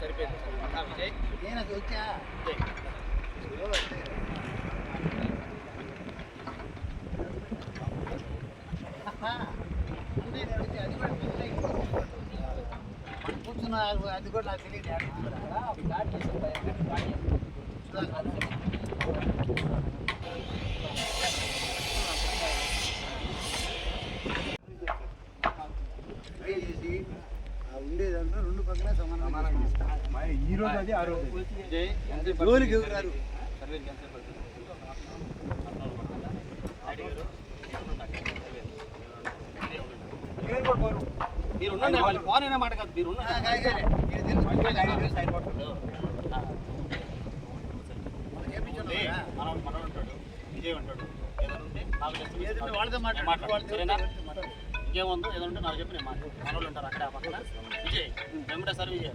సరిపోయింది. విజయ్ నేను అది వచ్చా కూర్చున్న అది కూడా నాకు తెలియదు సమానంగా ఈ రోజు అది. ఆ రోజు జోలికి ఎవరు రారు మీరు ఉండండి వాళ్ళు ఫోన్ అనే మాట కాదు మీరు. మనోడు మనోడు ఉంటాడు. విజయ్ ఉంటాడు. వాళ్ళతో మాట్లాడు. సరేనా. ఇంకేముందో? ఏదైనా ఉంటే నాకు చెప్పి నేను మాట్లాడు. మనోళ్ళు ఉంటారు అక్కడ పక్కన. విజయ్ వెంబడే సార్ విజయ్.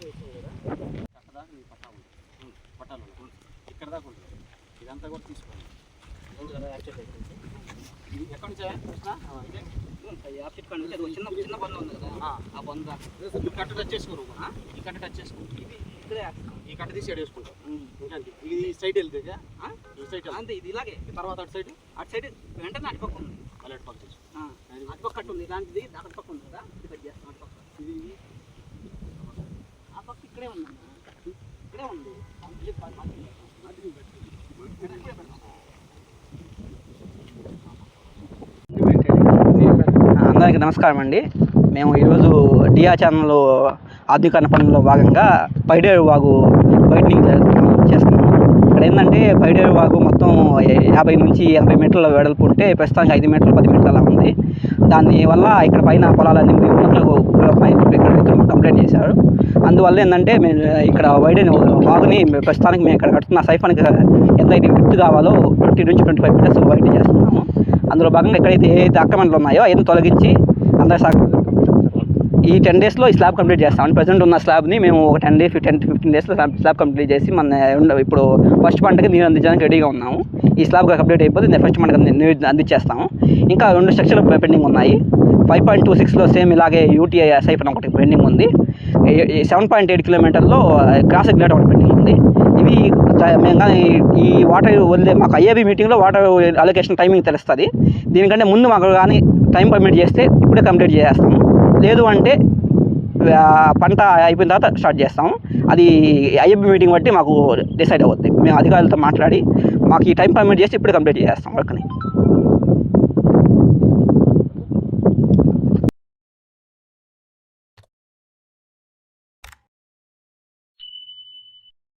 నీ పట్టా ఉంటుంది పట్టాలు. ఇక్కడ దాకా ఉంటుంది ఇదంతా కూడా తీసుకోండి ఇది ఎక్కడి నుంచా? ఇదే. చిన్న చిన్న బంధు ఉంది కదా ఆ. బంధు ఈ కట్ట టచ్ చేసుకోరు ఈ కట్ట టచ్ చేసుకో ఇక్కడే ఈ కట్ట తీసి ఏడు వేసుకుంటాం ఇంకా. ఇది సైడ్ వెళ్తే? ఈ సైడ్ అంతే ఇది ఇలాగే తర్వాత అటు సైడ్ అటు సైడ్ వెంటనే అటు పక్క ఉంది మళ్ళీ అటు పక్క తీసుకో ఆ, అటు పక్క అటు ఉంది ఇలాంటిది అటు పక్క ఉంది కదా ఇది కట్ చేస్తాం అటు పక్క ఇది ఆ పక్క ఇక్కడే ఉంది ఇక్కడే ఉంది అందరికీ నమస్కారం అండి. మేము ఈరోజు డియా ఛానల్ ఆధునికరణ పనుల్లో భాగంగా పైడేరు వాగు వైడనింగ్ చేస్తున్నాము ఇక్కడ ఏంటంటే పైడేరు వాగు మొత్తం యాభై నుంచి ఎనభై మీటర్ల వెడల్పు ఉంటే ప్రస్తుతానికి ఐదు మీటర్లు పది మీటర్లు అలా ఉంది. దానివల్ల ఇక్కడ పైన పొలాలన్నీ ఉన్నట్లు ఇక్కడ రైతులు కంప్లైంట్ చేశారు. అందువల్ల ఏంటంటే మేము ఇక్కడ వైడైన వాగుని ప్రస్తుతానికి మేము ఇక్కడ కడుతున్న సైఫానికి ఎంత అయితే విత్ కావాలో ట్వంటీ నుంచి ట్వంటీ ఫైవ్ మీటర్స్ వైడ్ చేస్తున్నాము. అందులో భాగంగా ఎక్కడైతే ఏదైతే ఆక్రమణలు ఉన్నాయో అవన్నీ తొలగించి అందరి సాగు ఈ టెన్ డేస్లో ఈ స్లాబ్ కంప్లీట్ చేస్తాం. ప్రజెంట్ ఉన్న స్లాబ్ని మేము ఒక టెన్ డేస్ టెన్ ఫిఫ్టీన్ డేస్లో స్లాబ్ కంప్లీట్ చేసి మన ఇప్పుడు ఫస్ట్ పంటకి నీరు అందించడానికి రెడీగా ఉన్నాము. ఈ స్లాబ్ కంప్లీట్ అయిపోతే ఫస్ట్ పంటకి నీరు అందించేస్తాము. ఇంకా రెండు స్ట్రక్చర్లు పెండింగ్ ఉన్నాయి. ఫైవ్ పాయింట్ టూ సిక్స్లో సేమ్ ఇలాగే యూటీఐ సైఫన్ ఒకటి పెండింగ్ ఉంది. సెవెన్ పాయింట్ ఎయిట్ కిలోమీటర్లో క్రాస్ రెగ్యులేటర్ ఒకటి పెండింగ్ ఉంది. ఇవి మేము కానీ ఈ వాటర్ వదిలే మాకు ఐఏబీ మీటింగ్లో వాటర్ అలొకేషన్ టైమింగ్ తెలుస్తుంది. దీనికంటే ముందు మాకు కానీ టైం పర్మిట్ చేస్తే ఇప్పుడే కంప్లీట్ చేసేస్తాము. లేదు అంటే పంట అయిపోయిన తర్వాత స్టార్ట్ చేస్తాము. అది ఐఏబీ మీటింగ్ బట్టి మాకు డిసైడ్ అవుతుంది మేము అధికారులతో మాట్లాడి మాకు ఈ టైం పర్మిట్ చేసి ఇప్పుడే కంప్లీట్ చేస్తాం వర్క్ని.